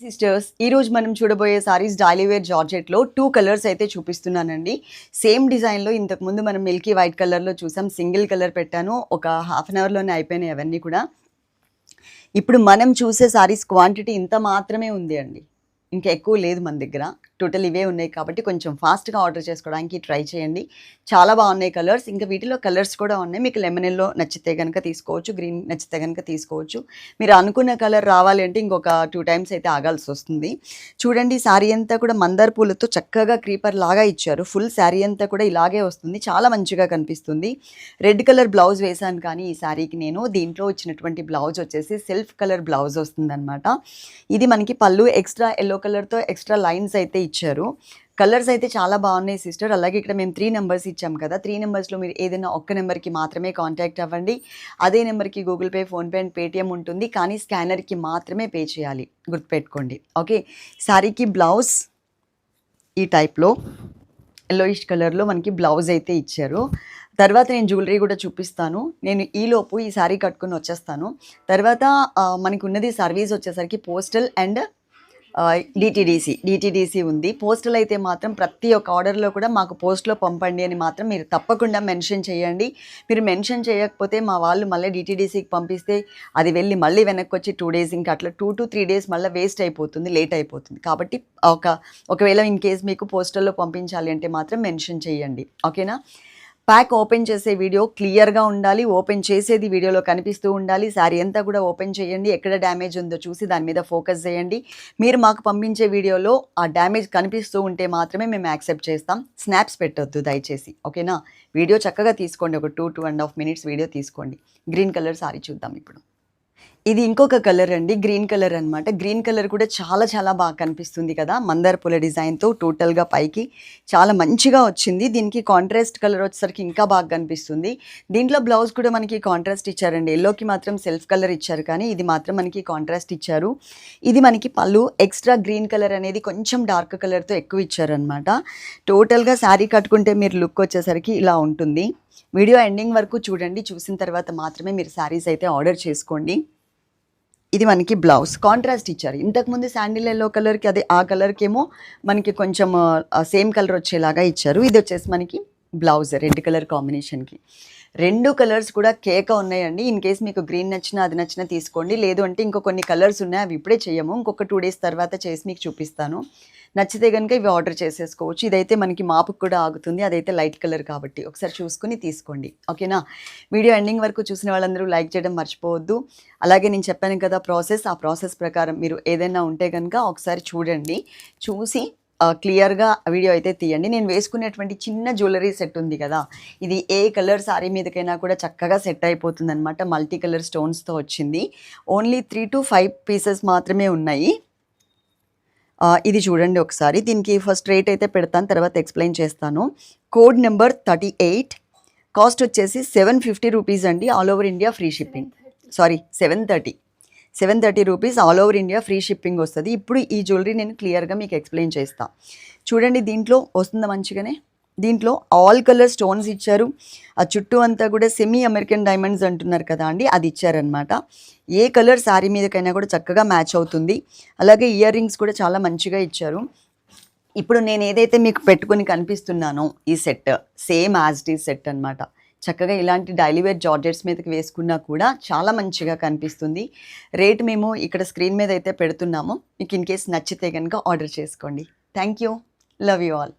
Sisters ఈ రోజు మనం చూడబోయే సారీస్ డైలీవేర్ జార్జెట్లో టూ కలర్స్ అయితే చూపిస్తున్నానండి. సేమ్ డిజైన్లో ఇంతకు ముందు మనం మిల్కీ వైట్ కలర్లో చూసాం సింగిల్ కలర్ పెట్టాను ఒక హాఫ్ అన్ అవర్లోనే అయిపోయినాయి అవన్నీ కూడా. ఇప్పుడు మనం చూసే సారీస్ క్వాంటిటీ ఇంత మాత్రమే ఉంది అండి. ఇంకా ఎక్కువ లేదు మన దగ్గర. టోటల్ ఇవే ఉన్నాయి కాబట్టి కొంచెం ఫాస్ట్గా ఆర్డర్ చేసుకోవడానికి ట్రై చేయండి. చాలా బాగున్నాయి కలర్స్ ఇంకా వీటిలో కలర్స్ కూడా ఉన్నాయి. మీకు లెమన్ ఎల్లో నచ్చితే కనుక తీసుకోవచ్చు. గ్రీన్ నచ్చితే కనుక తీసుకోవచ్చు. మీరు అనుకున్న కలర్ రావాలి అంటే ఇంకొక టూ టైమ్స్ అయితే ఆగాల్సి వస్తుంది. చూడండి శారీ అంతా కూడా మందార పూలతో చక్కగా క్రీపర్ లాగా ఇచ్చారు. ఫుల్ శారీ అంతా కూడా ఇలాగే వస్తుంది. చాలా మంచిగా కనిపిస్తుంది. రెడ్ కలర్ బ్లౌజ్ వేశాను కానీ ఈ శారీకి నేను. దీంట్లో వచ్చినటువంటి బ్లౌజ్ వచ్చేసి సెల్ఫ్ కలర్ బ్లౌజ్ వస్తుందన్నమాట. ఇది మనకి పళ్ళు ఎక్స్ట్రా ఎల్లో కలర్తో ఎక్స్ట్రా లైన్స్ అయితే ఇచ్చారు. కలర్స్ అయితే చాలా బాగున్నాయి సిస్టర్ అలాగే ఇక్కడ మేము త్రీ నెంబర్స్ ఇచ్చాం కదా. త్రీ నెంబర్స్లో మీరు ఏదైనా ఒక్క నెంబర్కి మాత్రమే కాంటాక్ట్ అవ్వండి. అదే నెంబర్కి Google Pay PhonePe and Paytm ఉంటుంది. కానీ స్కానర్కి మాత్రమే పే చేయాలి. గుర్తుపెట్టుకోండి. ఓకే శారీకి బ్లౌజ్ ఈ టైప్లో ఎల్లోయిష్ కలర్లో మనకి బ్లౌజ్ అయితే ఇచ్చారు. తర్వాత నేను జ్యువెలరీ కూడా చూపిస్తాను. నేను ఈలోపు ఈ శారీ కట్టుకుని వచ్చేస్తాను. తర్వాత మనకు ఉన్నది సర్వీస్ వచ్చేసరికి పోస్టల్ అండ్ డిటీడీసీ డిటీడీసీ ఉంది. పోస్టులు అయితే మాత్రం ప్రతి ఒక్క ఆర్డర్లో కూడా మాకు పోస్ట్లో పంపండి అని మాత్రం మీరు తప్పకుండా మెన్షన్ చేయండి. మీరు మెన్షన్ చేయకపోతే మా వాళ్ళు మళ్ళీ డిటీడీసీకి పంపిస్తే అది వెళ్ళి మళ్ళీ వెనక్కి వచ్చి టూ డేస్ ఇంకా అట్లా టూ టు త్రీ డేస్ మళ్ళీ వేస్ట్ అయిపోతుంది లేట్ అయిపోతుంది. కాబట్టి ఒక ఒకవేళ ఇన్ కేస్ మీకు పోస్టల్లో పంపించాలి అంటే మాత్రం మెన్షన్ చేయండి. ఓకేనా? ప్యాక్ ఓపెన్ చేసే వీడియో క్లియర్గా ఉండాలి ఓపెన్ చేసేది వీడియోలో కనిపిస్తూ ఉండాలి. శారీ అంతా కూడా ఓపెన్ చేయండి. ఎక్కడ డ్యామేజ్ ఉందో చూసి దాని మీద ఫోకస్ చేయండి. మీరు మాకు పంపించే వీడియోలో ఆ డ్యామేజ్ కనిపిస్తూ ఉంటే మాత్రమే మేము యాక్సెప్ట్ చేస్తాం. స్నాప్స్ పెట్టొద్దు దయచేసి. ఓకేనా? వీడియో చక్కగా తీసుకోండి. ఒక two two and half minutes video తీసుకోండి. గ్రీన్ కలర్ సారీ చూద్దాం ఇప్పుడు. ఇది ఇంకొక కలర్ అండి గ్రీన్ కలర్ అనమాట గ్రీన్ కలర్ కూడా చాలా చాలా బాగా కనిపిస్తుంది కదా మందార పూల డిజైన్తో టోటల్గా పైకి. చాలా మంచిగా వచ్చింది. దీనికి కాంట్రాస్ట్ కలర్ వచ్చేసరికి ఇంకా బాగా కనిపిస్తుంది. దీంట్లో బ్లౌజ్ కూడా మనకి కాంట్రాస్ట్ ఇచ్చారండి. ఎల్లోకి మాత్రం సెల్ఫ్ కలర్ ఇచ్చారు కానీ ఇది మాత్రం మనకి కాంట్రాస్ట్ ఇచ్చారు. ఇది మనకి పళ్ళు ఎక్స్ట్రా గ్రీన్ కలర్ అనేది కొంచెం డార్క్ కలర్తో ఎక్కువ ఇచ్చారనమాట టోటల్గా శారీ కట్టుకుంటే మీరు లుక్ వచ్చేసరికి ఇలా ఉంటుంది. వీడియో ఎండింగ్ వరకు చూడండి. చూసిన తర్వాత మాత్రమే మీరు శారీస్ అయితే ఆర్డర్ చేసుకోండి. ఇది మనకి బ్లౌజ్. కాంట్రాస్ట్ ఇచ్చారు. ఇంతకుముందు శాండిల్ ఎల్లో కలర్కి అదే ఆ కలర్కి ఏమో మనకి కొంచెం సేమ్ కలర్ వచ్చేలాగా ఇచ్చారు. ఇది వచ్చేసి మనకి బ్లౌజ్ రెడ్ కలర్ కాంబినేషన్కి. రెండు కలర్స్ కూడా కేక ఉన్నాయండి. ఇన్ కేస్ మీకు గ్రీన్ నచ్చినా అది నచ్చినా తీసుకోండి. లేదు అంటే ఇంకో కొన్ని కలర్స్ ఉన్నాయి అవి ఇప్పుడే చేయము. ఇంకొక టూ డేస్ తర్వాత చేసి మీకు చూపిస్తాను. నచ్చితే కనుక ఇవి ఆర్డర్ చేసేసుకోవచ్చు. ఇదైతే మనకి మాపుకు కూడా ఆగుతుంది. అదైతే లైట్ కలర్ కాబట్టి ఒకసారి చూసుకుని తీసుకోండి. ఓకేనా? వీడియో ఎండింగ్ వరకు చూసిన వాళ్ళందరూ లైక్ చేయడం మర్చిపోవద్దు. అలాగే నేను చెప్పాను కదా ప్రాసెస్. ఆ ప్రాసెస్ ప్రకారం మీరు ఏదైనా ఉంటే కనుక ఒకసారి చూడండి. చూసి క్లియర్గా వీడియో అయితే తీయండి. నేను వేసుకునేటువంటి చిన్న జ్యువెలరీ సెట్ ఉంది కదా ఇది ఏ కలర్ సారీ మీదకైనా కూడా చక్కగా సెట్ అయిపోతుంది అనమాట మల్టీ కలర్ స్టోన్స్తో వచ్చింది. Only three to five pieces మాత్రమే ఉన్నాయి. ఇది చూడండి ఒకసారి. దీనికి ఫస్ట్ రేట్ అయితే పెడతాను తర్వాత ఎక్స్ప్లెయిన్ చేస్తాను. Code number thirty eight. Cost వచ్చేసి సెవెన్ ఫిఫ్టీ రూపీస్ అండి. All over India free shipping. Sorry seven thirty. Seven thirty rupees all over India free shipping వస్తుంది. ఇప్పుడు ఈ జ్యువెలరీ నేను క్లియర్గా మీకు ఎక్స్ప్లెయిన్ చేస్తాను చూడండి దీంట్లో వస్తుందా మంచిగానే? దీంట్లో ఆల్ కలర్ స్టోన్స్ ఇచ్చారు. ఆ చుట్టూ అంతా కూడా సెమీ అమెరికన్ డైమండ్స్ అంటున్నారు కదా అండి అది ఇచ్చారనమాట ఏ కలర్ శారీ మీదకైనా కూడా చక్కగా మ్యాచ్ అవుతుంది. అలాగే ఇయర్ రింగ్స్ కూడా చాలా మంచిగా ఇచ్చారు. ఇప్పుడు నేను ఏదైతే మీకు పెట్టుకుని కనిపిస్తున్నానో ఈ set same as the set అన్నమాట. చక్కగా ఇలాంటి డైలీవేర్ జార్జెట్స్ మీదకి వేసుకున్నా కూడా చాలా మంచిగా కనిపిస్తుంది. రేట్ మేము ఇక్కడ స్క్రీన్ మీద అయితే పెడుతున్నాము. మీకు ఇన్ కేస్ నచ్చితే కనుక ఆర్డర్ చేసుకోండి. Thank you love you all.